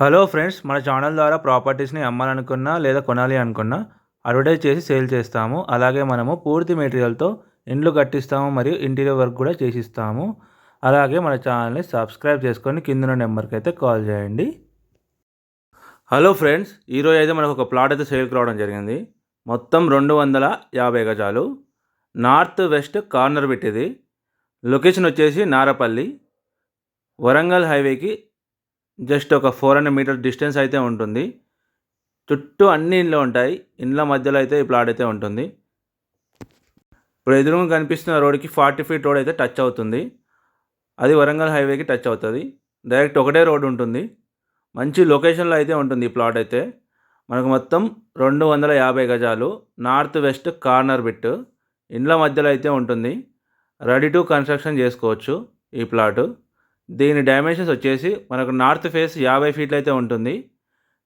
Hello friends మన channel ద్వారా ప్రాపర్టీస్ని అమ్మాలనుకున్నా లేదా కొనాలి అనుకున్నా అడ్వర్టైజ్ చేసి సేల్ చేస్తాము. అలాగే మనము పూర్తి మెటీరియల్తో ఇండ్లు కట్టిస్తాము మరియు ఇంటీరియర్ వర్క్ కూడా చేసిస్తాము. అలాగే మన ఛానల్ని సబ్స్క్రైబ్ చేసుకొని కింద నెంబర్కి అయితే కాల్ చేయండి. హలో ఫ్రెండ్స్ ఈరోజు అయితే మనకు ఒక ప్లాట్ అయితే సేల్కి రావడం జరిగింది. మొత్తం రెండు వందల యాభై గజాలు. నార్త్ వెస్ట్ కార్నర్ పెట్టేది. లొకేషన్ వచ్చేసి నారపల్లి. వరంగల్ హైవేకి జస్ట్ ఒక ఫోర్ హండ్రెడ్ మీటర్ డిస్టెన్స్ అయితే ఉంటుంది. చుట్టూ అన్ని ఇండ్లు ఉంటాయి. ఇండ్ల మధ్యలో అయితే ఈ ప్లాట్ అయితే ఉంటుంది. ఇప్పుడు ఎదురుగా కనిపిస్తున్న రోడ్కి ఫార్టీ ఫీట్ రోడ్ అయితే టచ్ అవుతుంది. అది వరంగల్ హైవేకి టచ్ అవుతుంది. డైరెక్ట్ ఒకటే రోడ్ ఉంటుంది. మంచి లొకేషన్లో అయితే ఉంటుంది ఈ ప్లాట్ అయితే. మనకు మొత్తం రెండు వందల యాభై గజాలు నార్త్ వెస్ట్ కార్నర్ బిట్ ఇండ్ల మధ్యలో అయితే ఉంటుంది. రెడీ టు కన్స్ట్రక్షన్ చేసుకోవచ్చు ఈ ప్లాటు. దీని డైమెన్షన్స్ వచ్చేసి మనకు నార్త్ ఫేస్ యాభై ఫీట్లు అయితే ఉంటుంది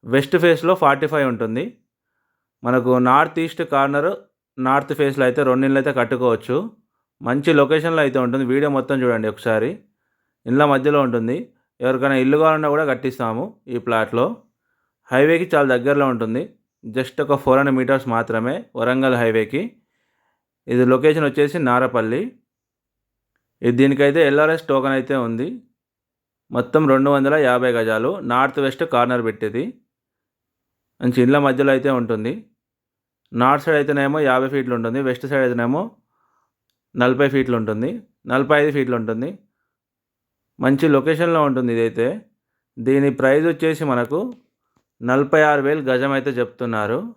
వెస్ట్ ఫేస్లో ఫార్టీ ఫైవ్ ఉంటుంది. మనకు నార్త్ ఈస్ట్ కార్నర్ నార్త్ ఫేస్లో అయితే రెండిళ్ళు అయితే కట్టుకోవచ్చు. మంచి లొకేషన్లో అయితే ఉంటుంది. వీడియో మొత్తం చూడండి ఒకసారి. ఇళ్ళ మధ్యలో ఉంటుంది. ఎవరికైనా ఇల్లు కావాలన్నా కూడా కట్టిస్తాము ఈ ప్లాట్లో. హైవేకి చాలా దగ్గరలో ఉంటుంది. జస్ట్ ఒక ఫోర్ హండ్రెడ్ మీటర్స్ మాత్రమే వరంగల్ హైవేకి. ఇది లొకేషన్ వచ్చేసి నారపల్లి. ఇది దీనికైతే ఎల్ఆర్ఎస్ టోకెన్ అయితే ఉంది. మొత్తం రెండు వందల యాభై గజాలు నార్త్ వెస్ట్ కార్నర్ పెట్టేది. మంచి ఇళ్ళ మధ్యలో అయితే ఉంటుంది. నార్త్ సైడ్ అయితేనేమో యాభై ఫీట్లు ఉంటుంది. వెస్ట్ సైడ్ అయితేనేమో నలభై ఫీట్లు ఉంటుంది. నలభై ఐదు ఫీట్లు ఉంటుంది. మంచి లొకేషన్లో ఉంటుంది ఇదైతే. దీని ప్రైస్ వచ్చేసి మనకు నలభై ఆరు వేలు గజం అయితే చెప్తున్నారు.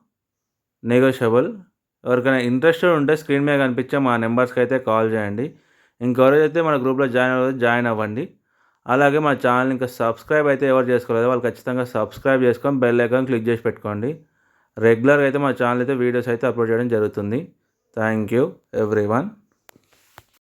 నెగోషియబుల్. ఎవరికైనా ఇంట్రెస్టెడ్ ఉంటే స్క్రీన్ మీద కనిపించే మా నెంబర్స్కి అయితే కాల్ చేయండి. ఇంకెవరైతే మన గ్రూప్లో జాయిన్ అవ్వదు జాయిన్ అవ్వండి. అలాగే మా ఛానల్ ఇంకా సబ్స్క్రైబ్ అయితే ఎవరు చేసుకోలేదు వాళ్ళు ఖచ్చితంగా సబ్స్క్రైబ్ చేసుకొని బెల్ ఐకాన్ క్లిక్ చేసి పెట్టుకోండి. రెగ్యులర్గా అయితే మా ఛానల్ అయితే వీడియోస్ అయితే అప్లోడ్ చేయడం జరుగుతుంది. Thank you every one